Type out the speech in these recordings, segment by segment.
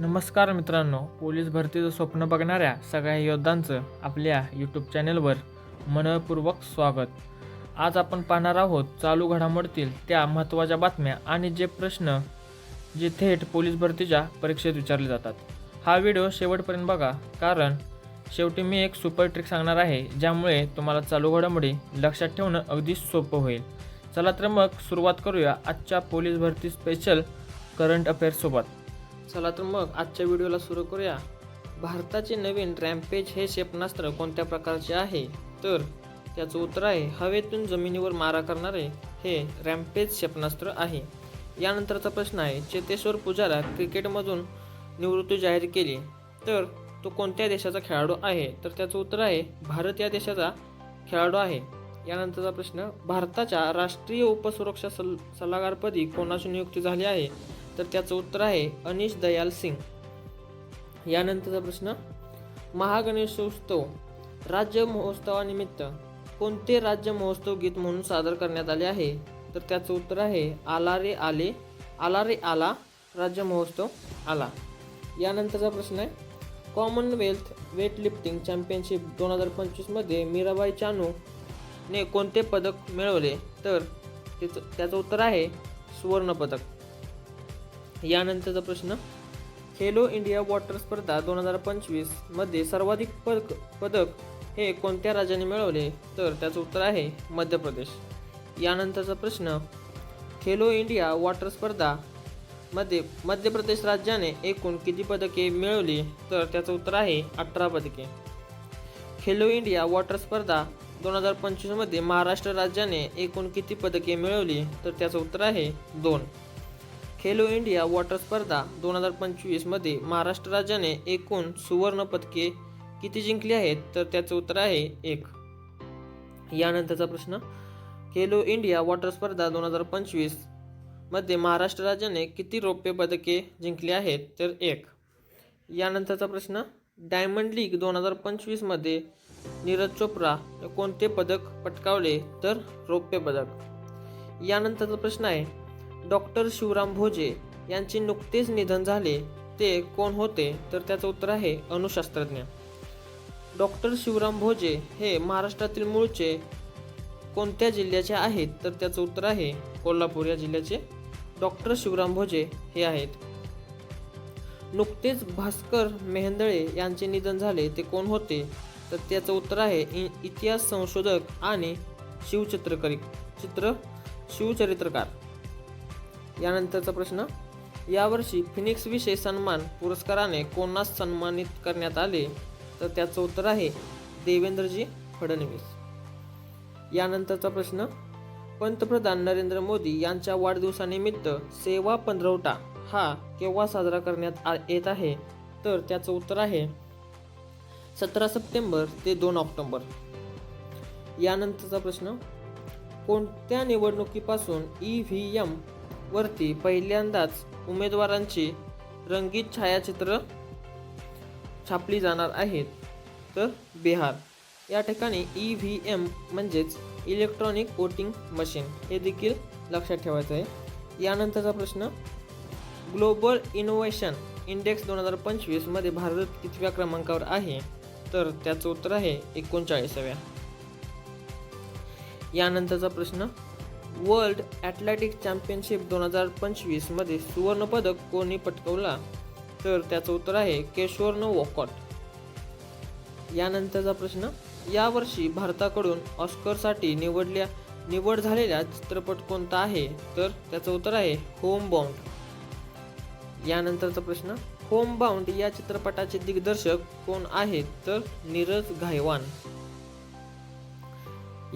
नमस्कार मित्रांनो पोलीस भरतीचं स्वप्न बघणाऱ्या सगळ्या योद्धांचं आपल्या यूट्यूब चॅनलवर मनपूर्वक स्वागत. आज आपण पाहणार आहोत चालू घडामोडतील त्या महत्त्वाच्या बातम्या आणि जे प्रश्न जे थेट पोलीस भरतीच्या परीक्षेत विचारले जातात. हा व्हिडिओ शेवटपर्यंत बघा कारण शेवटी मी एक सुपर ट्रिक सांगणार आहे ज्यामुळे तुम्हाला चालू घडामोडी लक्षात ठेवणं अगदी सोपं होईल. चला तर मग सुरुवात करूया आजच्या पोलीस भरती स्पेशल करंट अफेअर्ससोबत चला तर मग आजच्या व्हिडिओला सुरू करूया. भारताचे नवीन रॅम्पेज हे क्षेपणास्त्र कोणत्या प्रकारचे आहे? तर त्याचं उत्तर आहे हवेतून जमिनीवर मारा करणारे हे रॅम्पेज क्षेपणास्त्र आहे. यानंतरचा प्रश्न आहे चेतेश्वर पुजारा क्रिकेटमधून निवृत्ती जाहीर केली. तर तो कोणत्या देशाचा खेळाडू आहे? तर त्याचं उत्तर आहे भारत या देशाचा खेळाडू आहे. यानंतरचा प्रश्न भारताच्या राष्ट्रीय उपसुरक्षा सल सल्लागारपदी कोणाची नियुक्ती झाली आहे? तर त्याचं उत्तर आहे अनिश दयाल सिंग. यानंतरचा प्रश्न महागणेशोत्सव राज्य महोत्सवानिमित्त कोणते राज्य महोत्सव गीत म्हणून सादर करण्यात आले आहे? तर त्याचं उत्तर आहे आला रे आले आला रे आला राज्य महोत्सव आला. यानंतरचा प्रश्न आहे कॉमनवेल्थ वेटलिफ्टिंग चॅम्पियनशिप दोन हजार पंचवीसमध्ये मीराबाई चानू ने कोणते पदक मिळवले? तर त्याचं त्याचं उत्तर आहे सुवर्णपदक. यानंतरचा प्रश्न. खेलो इंडिया वॉटर स्पर्धा दोन हजार पंचवीसमध्ये सर्वाधिक पदक पदक हे कोणत्या राज्याने मिळवले? तर त्याचं उत्तर आहे मध्य प्रदेश यानंतरचा प्रश्न खेलो इंडिया वॉटर स्पर्धा मध्ये मध्य प्रदेश राज्याने एकूण किती पदके मिळवली? तर त्याचं उत्तर आहे अठरा पदके. खेलो इंडिया वॉटर स्पर्धा दोन हजार पंचवीसमध्ये महाराष्ट्र राज्याने एकूण किती पदके मिळवली? तर त्याचं उत्तर आहे दोन. खेलो इंडिया वॉटर स्पर्धा दोन हजार पंचवीसमध्ये महाराष्ट्र राज्याने एकूण सुवर्ण पदके किती जिंकली आहेत? तर त्याचं उत्तर आहे एक. यानंतरचा प्रश्न. खेलो इंडिया वॉटर स्पर्धा दोन हजार पंचवीसमध्ये महाराष्ट्र राज्याने किती रौप्य पदके जिंकली आहेत? तर एक. यानंतरचा प्रश्न. डायमंड लीग दोन हजार पंचवीसमध्ये नीरज चोप्रा कोणते पदक पटकावले? तर रौप्य पदक. यानंतरचा प्रश्न आहे. डॉक्टर शिवराम भोजे यांचे नुकतेच निधन झाले. ते कोण होते? तर त्याचं उत्तर आहे अणुशास्त्रज्ञ. डॉक्टर शिवराम भोजे हे महाराष्ट्रातील मूळचे कोणत्या जिल्ह्याचे आहेत? तर त्याचं उत्तर आहे कोल्हापूर या जिल्ह्याचे. डॉक्टर शिवराम भोजे हे आहेत. नुकतेच भास्कर मेहंदळे यांचे निधन झाले. ते कोण होते? तर त्याचं उत्तर आहे इ इतिहास संशोधक आणि शिवचित्रकरी चित्र शिवचरित्रकार. यानंतरचा प्रश्न यावर्षी फिनिक्स विषय सन्मान पुरस्काराने कोणास सन्मानित करण्यात आले? तर त्याचं उत्तर आहे देवेंद्रजी फडणवीस. यानंतरचा प्रश्न पंतप्रधान नरेंद्र मोदी यांच्या वाढदिवसानिमित्त सेवा पंधरवटा हा केव्हा साजरा करण्यात आ येत आहे? तर त्याचं उत्तर आहे सतरा सप्टेंबर ते दोन ऑक्टोंबर. यानंतरचा प्रश्न कोणत्या निवडणुकीपासून ई व्ही एम वरती पहिल्यांदाच उमेदवारांची रंगीत छायाचित्र छापली जाणार आहेत. तर बिहार या ठिकाणी ई व्ही एम म्हणजेच इलेक्ट्रॉनिक वोटिंग मशीन हे देखील लक्षात ठेवायचं आहे. यानंतरचा प्रश्न ग्लोबल इनोव्हेशन इंडेक्स दोन हजार पंचवीसमध्ये भारत कितव्या क्रमांकावर आहे? तर त्याचं उत्तर आहे एकोणचाळीसाव्या. यानंतरचा प्रश्न वर्ल्ड ॲथलेटिक चॅम्पियनशिप दोन हजार पंचवीसमध्ये सुवर्णपदक कोणी पटकवला? तर त्याचं उत्तर आहे केशवर्न वॉकॉट यानंतरचा प्रश्न यावर्षी भारताकडून ऑस्करसाठी निवडल्या निवड झालेला चित्रपट कोणता आहे? तर त्याचं उत्तर आहे होम बाउंड यानंतरचा प्रश्न होम बाउंड या चित्रपटाचे दिग्दर्शक कोण आहेत? तर नीरज घायवान.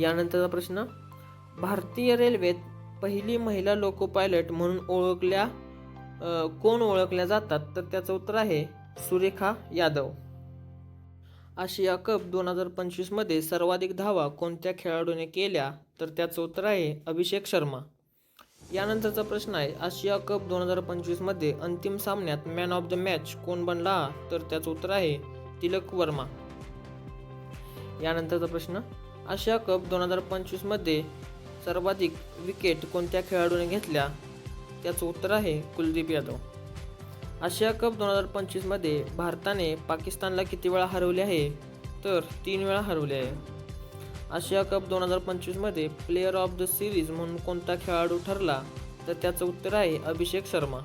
यानंतरचा प्रश्न भारतीय रेल्वेत पहिली महिला लोको पायलट म्हणून ओळखल्या कोण ओळखल्या जातात? तर त्याचं उत्तर आहे सुरेखा यादव. आशिया कप दोन हजार पंचवीसमध्ये सर्वाधिक धावा कोणत्या खेळाडूने केल्या? तर त्याचं उत्तर आहे अभिषेक शर्मा. यानंतरचा प्रश्न आहे आशिया कप दोन हजार पंचवीसमध्ये अंतिम सामन्यात मॅन ऑफ द मॅच कोण बनला? तर त्याचं उत्तर आहे तिलक वर्मा. यानंतरचा प्रश्न आशिया कप दोन हजार पंचवीसमध्ये सर्वाधिक विकेट कोणत्या खेळाडूने घेतल्या? त्याचं उत्तर आहे कुलदीप यादव. आशिया कप दोन हजार पंचवीसमध्ये भारताने पाकिस्तानला किती वेळा हरवले आहे? तर तीन वेळा हरवले आहे. आशिया कप दोन हजार पंचवीसमध्ये प्लेयर ऑफ द सिरीज म्हणून कोणता खेळाडू ठरला? तर त्याचं उत्तर आहे अभिषेक शर्मा.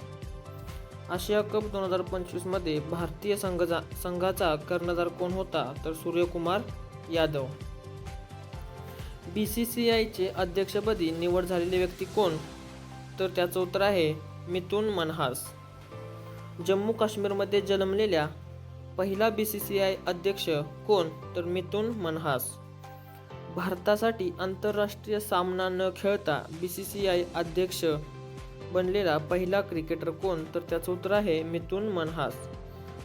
आशिया कप दोन हजार पंचवीसमध्ये भारतीय संघाचा संघाचा कर्णधार कोण होता? तर Suryakumar Yadav. B C C आयचे अध्यक्षपदी निवड झालेली व्यक्ती कोण? तर त्याचं उत्तर आहे मिथुन मनहास. जम्मू काश्मीरमध्ये जन्मलेल्या पहिला बी सी सी आय अध्यक्ष कोण? तर मिथुन मनहास. भारतासाठी आंतरराष्ट्रीय सामना न खेळता बी सी सी आय अध्यक्ष बनलेला पहिला क्रिकेटर कोण? तर त्याचं उत्तर आहे मिथुन मनहास.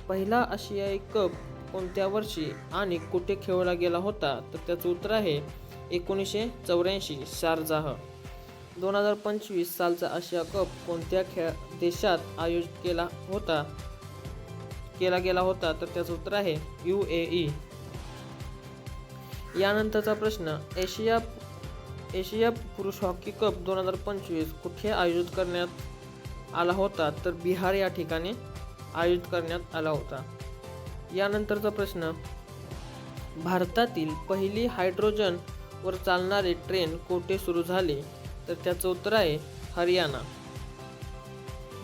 पहिला आशियाई कप कोणत्या वर्षी आणि कुठे खेळला गेला होता? तर त्याचं उत्तर आहे एकोणीसशे चौऱ्याऐंशी शारजाह. दोन हजार पंचवीस सालचा आशिया कप कोणत्या खेळ देशात आयोजित केला होता? केला गेला होता? तर त्याचं उत्तर आहे यू ए ई. यानंतरचा प्रश्न एशिया एशिया पुरुष हॉकी कप दोन हजार पंचवीस कुठे आयोजित करण्यात आला होता? तर बिहार या ठिकाणी आयोजित करण्यात आला होता. यानंतरचा प्रश्न भारतातील पहिली हायड्रोजन वर चालणारी ट्रेन कोठे सुरू झाली? तर त्याचं उत्तर आहे हरियाणा.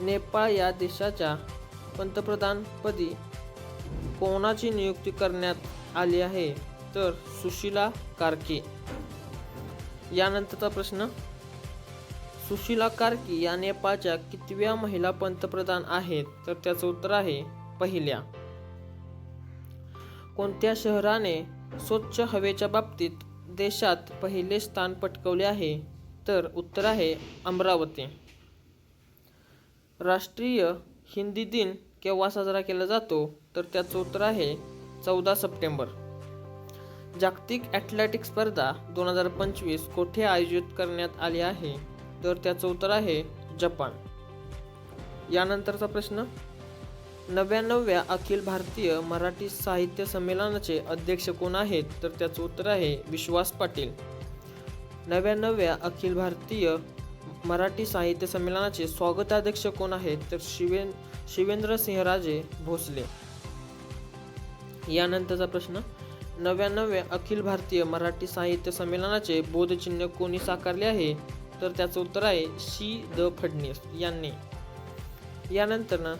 नेपाळ या देशाच्या पंतप्रधानपदी कोणाची नियुक्ती करण्यात आली आहे? तर सुशीला कार्की. यानंतरचा प्रश्न सुशीला कार्की या नेपाळच्या कितव्या महिला पंतप्रधान आहेत? तर त्याचं उत्तर आहे पहिल्या. कोणत्या शहराने स्वच्छ हवेच्या बाबतीत देशात पहिले स्थान पटकवले आहे तर उत्तर आहे अमरावती. राष्ट्रीय हिंदी दिन केव्हा साजरा केला जातो तर त्याचं उत्तर आहे चौदा सप्टेंबर. जागतिक ॲथलेटिक स्पर्धा दोन हजार पंचवीस कोठे आयोजित करण्यात आली आहे तर त्याचं उत्तर आहे जपान. यानंतरचा प्रश्न? नव्याण्णव्या अखिल भारतीय मराठी साहित्य संमेलनाचे अध्यक्ष कोण आहेत तर त्याचं उत्तर आहे विश्वास पाटील. नव्याण्णव्या अखिल भारतीय मराठी साहित्य संमेलनाचे स्वागताध्यक्ष कोण आहेत तर शिवेन शिवेंद्र सिंहराजे भोसले. यानंतरचा प्रश्न नव्याण्णव्या अखिल भारतीय मराठी साहित्य संमेलनाचे बोधचिन्ह कोणी साकारले आहे तर त्याचं उत्तर आहे शी द. फडणीस यांनी. यानंतर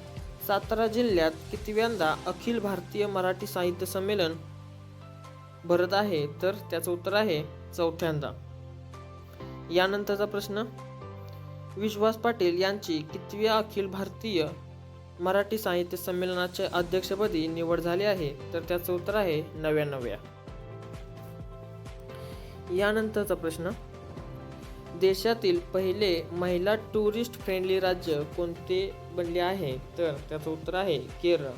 सातारा जिल्ह्यात कितव्यांदा अखिल भारतीय मराठी साहित्य संमेलन भरत आहे? तर त्याचं उत्तर आहे चौथ्यांदा. यानंतरचा प्रश्न विश्वास पाटील यांची कितव्या अखिल भारतीय मराठी साहित्य संमेलनाच्या अध्यक्षपदी निवड झाली आहे? तर त्याचं उत्तर आहे नव्याण्णव्या. यानंतरचा प्रश्न देशातील पहिले महिला टुरिस्ट फ्रेंडली राज्य कोणते बनले आहे? तर त्याचं उत्तर आहे केरळ.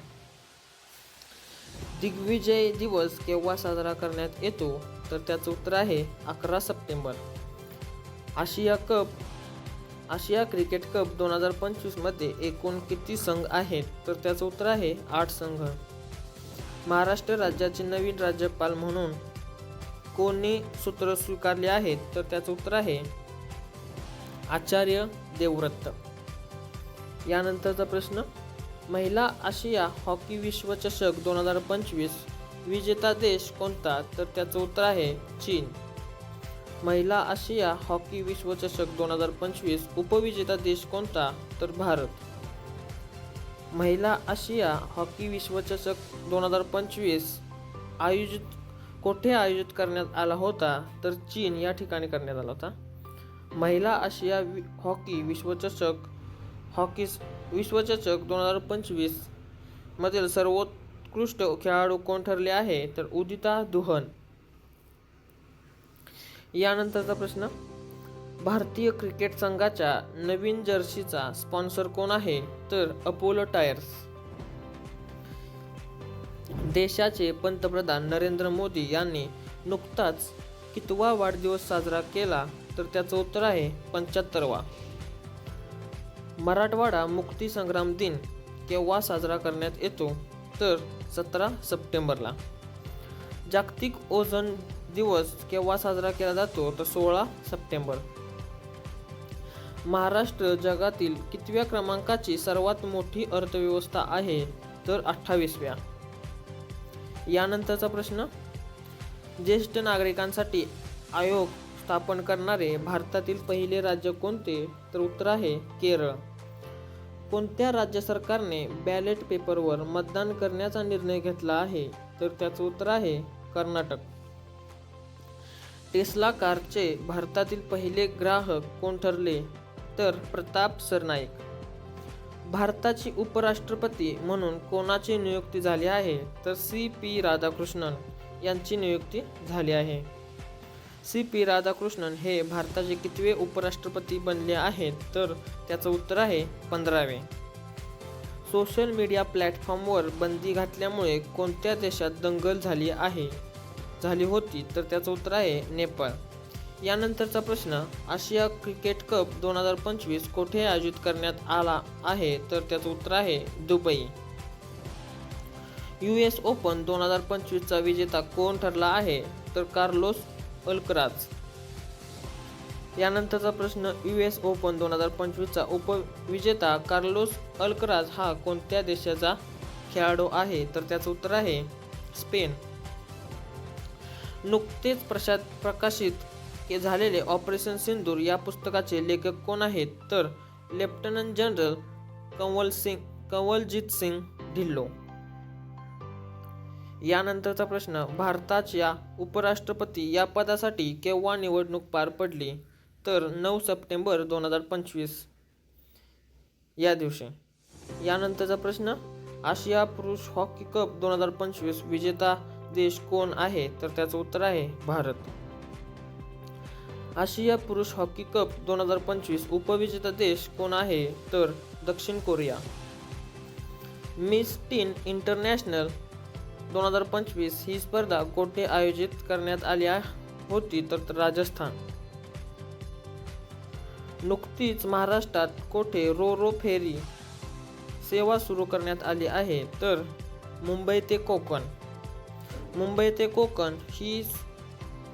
दिग्विजय दिवस केव्हा साजरा करण्यात येतो? तर त्याचं उत्तर आहे अकरा सप्टेंबर. आशिया कप आशिया क्रिकेट कप दोन हजार पंचवीसमध्ये एकूण किती संघ आहेत? तर त्याचं उत्तर आहे आठ संघ. महाराष्ट्र राज्याचे नवीन राज्यपाल म्हणून कोणी सूत्र स्वीकारले आहेत तर त्याचं उत्तर आहे आचार्य देवव्रत. यानंतरचा प्रश्न महिला आशिया हॉकी विश्वचषक दोन हजार पंचवीस विजेता देश कोणता? तर त्याचं उत्तर आहे चीन. महिला आशिया हॉकी विश्वचषक दोन हजार पंचवीस उपविजेता देश कोणता? तर भारत. महिला आशिया हॉकी विश्वचषक दोन हजार पंचवीस आयोजित कोठे आयोजित करण्यात आला होता? तर चीन या ठिकाणी करण्यात आला होता. महिला आशिया वि हॉकी विश्वचषक हॉकी विश्वचषक दोन हजार पंचवीस मधील सर्वोत्कृष्ट खेळाडू कोण ठरले आहे? तर उदिता दुहन. यानंतरचा प्रश्न. भारतीय क्रिकेट संघाच्या नवीन जर्सीचा स्पॉन्सर कोण आहे? तर अपोलो टायर्स. देशाचे पंतप्रधान नरेंद्र मोदी यांनी नुकताच कितवा वाढदिवस साजरा केला? तर त्याचं उत्तर आहे पंच्याहत्तरवा. मराठवाडा मुक्ती संग्राम दिन केव्हा साजरा करण्यात येतो? तर सतरा सप्टेंबरला. जागतिक ओझोन दिवस केव्हा साजरा केला जातो? तर सोळा सप्टेंबर. महाराष्ट्र जगातील कितव्या क्रमांकाची सर्वात मोठी अर्थव्यवस्था आहे? तर अठ्ठावीसव्या. यानंतरचा प्रश्न. ज्येष्ठ नागरिकांसाठी आयोग स्थापन करणारे भारतातील पहिले राज्य कोणते? तर उत्तर आहे केरळ. कोणत्या राज्य सरकारने बॅलेट पेपरवर मतदान करण्याचा निर्णय घेतला आहे? तर त्याचं उत्तर आहे कर्नाटक. टेस्ला कारचे भारतातील पहिले ग्राहक कोण ठरले? तर प्रताप सरनाईक. भारताची उपराष्ट्रपती म्हणून कोणाची नियुक्ती झाली आहे? तर सी पी राधाकृष्णन यांची नियुक्ती झाली आहे. सी पी राधाकृष्णन हे भारताचे कितवे उपराष्ट्रपती बनले आहेत? तर त्याचं उत्तर आहे पंधरावे. सोशल मीडिया प्लॅटफॉर्मवर बंदी घातल्यामुळे कोणत्या देशात दंगल झाली आहे? झाली होती तर त्याचं उत्तर आहे नेपाळ. यानंतरचा प्रश्न आशिया क्रिकेट कप दोन हजार पंचवीस कोठे आयोजित करण्यात आला आहे? तर त्याचं उत्तर आहे दुबई. यू एस ओपन दोन हजार पंचवीसचा विजेता कोण ठरला आहे? तर कार्लोस अल्कराज. यानंतरचा प्रश्न यू एस ओपन दोन हजार पंचवीसचा उपविजेता कार्लोस अल्कराज हा कोणत्या देशाचा खेळाडू आहे? तर त्याचं उत्तर आहे स्पेन. नुकतेच प्रशात प्रकाशित के झालेले ऑपरेशन सिंदूर या पुस्तकाचे लेखक कोण आहेत? तर लेफ्टनंट जनरल कंवल सिंग कंवलजीत सिंग ढिल्लो. यानंतरचा प्रश्न भारताच्या उपराष्ट्रपती या पदासाठी केव्हा निवडणूक पार पडली? तर नऊ सप्टेंबर दोन हजार पंचवीस. या दिवशी. यानंतरचा प्रश्न आशिया पुरुष हॉकी कप दोन हजार पंचवीस विजेता देश कोण आहे? तर त्याचं उत्तर आहे भारत. आशिया पुरुष हॉकी कप दोन हजार पंचवीस उपविजेता देश कोण आहे? तर दक्षिण कोरिया. मिस टीन इंटरनॅशनल दोन हजार पंचवीस ही स्पर्धा कोठे आयोजित करण्यात आली होती तर राजस्थान. नुकतीच महाराष्ट्रात कोठे रो रो फेरी सेवा सुरू करण्यात आली आहे तर मुंबई ते कोकण. मुंबई ते कोकण ही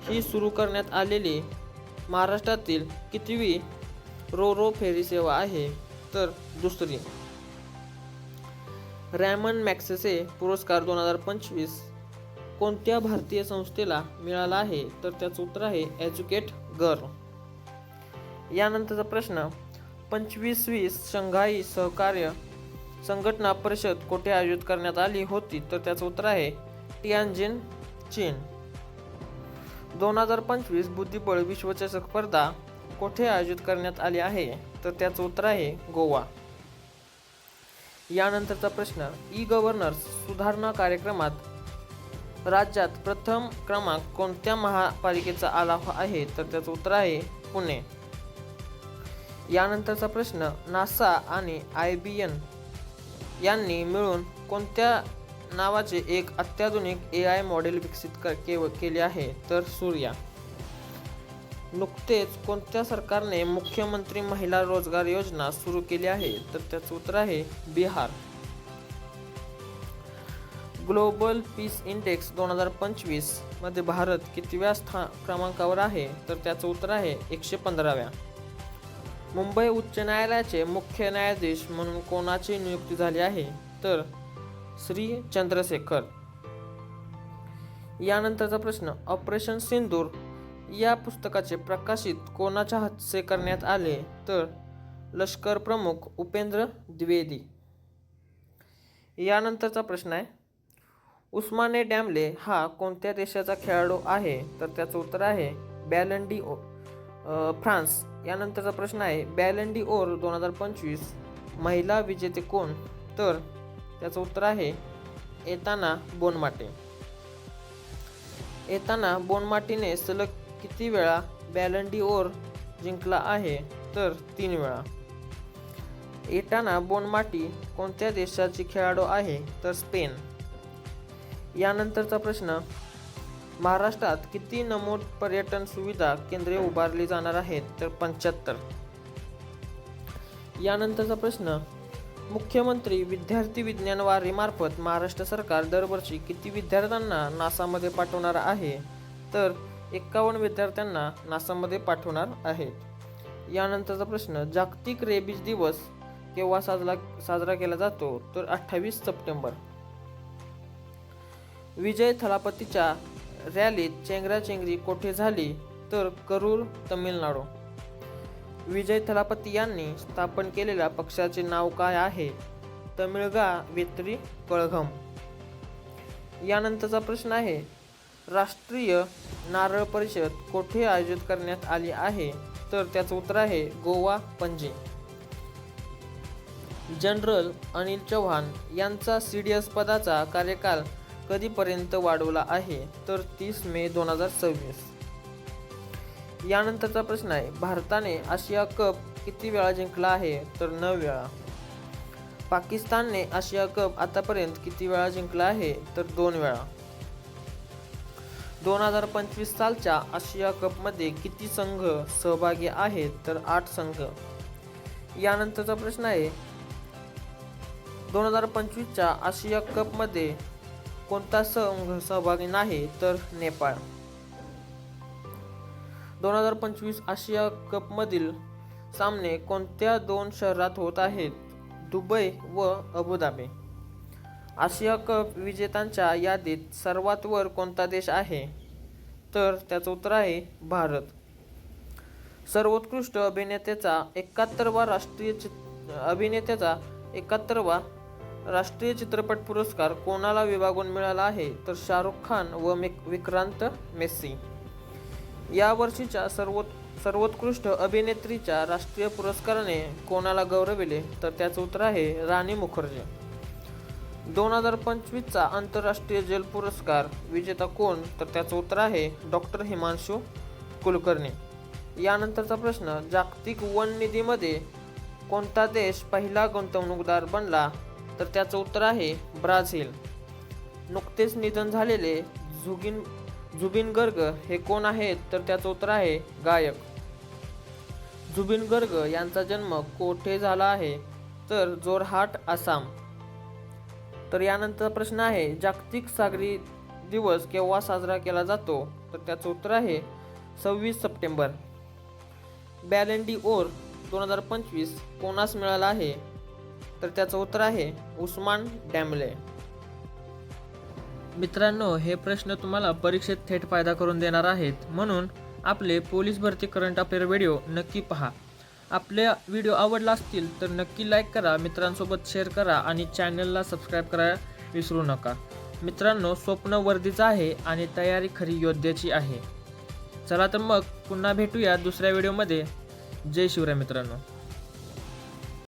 ही सुरू करण्यात आलेली महाराष्ट्रातील कितवी रो रो फेरी सेवा आहे तर दुसरी. रॅमन मॅक्सेसे पुरस्कार दोन हजार पंचवीस कोणत्या भारतीय संस्थेला मिळाला आहे? तर त्याचं उत्तर आहे एज्युकेट गर्ल यानंतरचा प्रश्न पंचवीस वीस शंघाई सहकार्य संघटना परिषद कोठे आयोजित करण्यात आली होती? तर त्याचं उत्तर आहे टियानजिन चीन. दोन हजार पंचवीस बुद्धिबळ विश्वचषक स्पर्धा कोठे आयोजित करण्यात आली आहे? तर त्याचं उत्तर आहे गोवा. यानंतरचा प्रश्न ई गव्हर्नर्स सुधारणा कार्यक्रमात राज्यात प्रथम क्रमांक कोणत्या महापालिकेचा आला आहे? तर त्याचं उत्तर आहे पुणे. यानंतरचा प्रश्न नासा आणि आय बी एन यांनी मिळून कोणत्या नावाचे एक अत्याधुनिक ए आय मॉडेल विकसित कर केले आहे? तर सूर्या. नुकतेच कोणत्या सरकारने मुख्यमंत्री महिला रोजगार योजना सुरू केली आहे? तर त्याचं उत्तर आहे बिहार. ग्लोबल पीस इंडेक्स दोन हजार पंचवीसमध्ये भारत कितव्या स्था क्रमांकावर आहे? तर त्याचं उत्तर आहे एकशे पंधराव्या. मुंबई उच्च न्यायालयाचे मुख्य न्यायाधीश म्हणून कोणाची नियुक्ती झाली आहे? तर श्री चंद्रशेखर. यानंतरचा प्रश्न ऑपरेशन सिंदूर या पुस्तकाचे प्रकाशित कोणाच्या हस्ते करण्यात आले? तर लष्कर प्रमुख उपेंद्र द्विवेदी. यानंतरचा प्रश्न आहे उस्माने डॅमले हा कोणत्या देशाचा खेळाडू आहे? तर त्याचं उत्तर आहे बॅलंडी ओ फ्रान्स. यानंतरचा प्रश्न आहे बॅलंडी ओर दोन हजार पंचवीस महिला विजेते कोण? तर त्याचं उत्तर आहे येताना बोनमाटे. येताना बोनमाटीने सलग किती वेळा बॅलंडी ओर जिंकला आहे तर तीन वेळा. येताना बोनमाटी कोणत्या देशाची खेळाडू आहे तर स्पेन? यानंतरचा प्रश्न महाराष्ट्रात किती नमूद पर्यटन सुविधा केंद्रे उभारली जाणार आहेत तर पंच्याहत्तर? यानंतरचा प्रश्न मुख्यमंत्री विद्यार्थी विज्ञान वारीमार्फत महाराष्ट्र सरकार दरवर्षी किती विद्यार्थ्यांना नासामध्ये पाठवणार आहे? तर एक्कावन्न विद्यार्थ्यांना नासामध्ये पाठवणार आहेत यानंतरचा प्रश्न जागतिक रेबीज दिवस केव्हा साजरा साजरा केला जातो? तर अठ्ठावीस सप्टेंबर. विजय थलापतीच्या रॅलीत चेंगराचेंगरी कोठे झाली? तर करूर तमिळनाडू. विजय थलापती यांनी स्थापन केलेल्या पक्षाचे नाव काय आहे? तमिळगा वेत्री कळघम. यानंतरचा प्रश्न आहे राष्ट्रीय नारळ परिषद कोठे आयोजित करण्यात आली आहे? तर त्याचं उत्तर आहे गोवा पणजी. जनरल अनिल चव्हाण यांचा सी डी एस पदाचा कार्यकाल कधीपर्यंत वाढवला आहे? तर तीस मे दोन हजार सव्वीस. यानंतरचा प्रश्न आहे भारताने आशिया कप किती वेळा जिंकला आहे? तर नऊ वेळा. पाकिस्तानने आशिया कप आतापर्यंत किती वेळा जिंकला आहे? तर दोन वेळा. दोन हजार पंचवीस सालच्या आशिया कपमध्ये किती संघ सहभागी आहेत तर आठ संघ. यानंतरचा प्रश्न आहे दोन हजार पंचवीसच्या आशिया कपमध्ये कोणता संघ सहभागी नाही तर नेपाळ? दोन हजार पंचवीस आशिया कपमधील सामने कोणत्या दोन शहरात होत आहेत? दुबई व अबुधाबी. आशिया कप विजेत्यांच्या यादीत सर्वात वर कोणता देश आहे? तर त्याचं उत्तर आहे भारत. सर्वोत्कृष्ट अभिनेत्याचा एकाहत्तरवा राष्ट्रीय चित अभिनेत्याचा एकाहत्तरवा राष्ट्रीय चित्रपट पुरस्कार कोणाला विभागून मिळाला आहे? तर शाहरुख खान व मिक विक्रांत मेस्सी. या वर्षीच्या सर्वोत्कृष्ट अभिनेत्रीच्या राष्ट्रीय पुरस्काराने कोणाला गौरविले? तर त्याचं उत्तर आहे राणी मुखर्जी. दोन हजार पंचवीसचा आंतरराष्ट्रीय जल पुरस्कार विजेता कोण? तर त्याचं उत्तर आहे डॉक्टर हिमांशू कुलकर्णी. यानंतरचा प्रश्न जागतिक वन निधीमध्ये कोणता देश पहिला गुंतवणूकदार बनला? तर त्याचं उत्तर आहे ब्राझील. नुकतेच निधन झालेले झुगिन जुबिन गर्ग हे कोण आहेत? तर त्याचं उत्तर आहे गायक. जुबिन गर्ग यांचा जन्म कोठे झाला आहे? तर जोरहाट आसाम. तर यानंतर प्रश्न आहे जागतिक सागरी दिवस केव्हा साजरा केला जातो? तर त्याचं उत्तर आहे सव्वीस सप्टेंबर. बॅलेंडी ओर दोन हजार पंचवीस कोणास मिळाला आहे? तर त्याचं उत्तर आहे उस्मान डॅमले. मित्रांनो हे प्रश्न तुम्हाला परीक्षेत थेट फायदा करून देणार आहेत. म्हणून आपले पोलीस भरती करंट अफेअर व्हिडिओ नक्की पहा. आपल्या व्हिडिओ आवडला असतील तर नक्की लाईक करा मित्रांसोबत शेअर करा आणि चॅनलला सबस्क्राईब करायला विसरू नका. मित्रांनो स्वप्न वर्दीचं आहे आणि तयारी खरी योद्ध्याची आहे. चला तर मग पुन्हा भेटूया दुसऱ्या व्हिडिओमध्ये जय शिवराय मित्रांनो.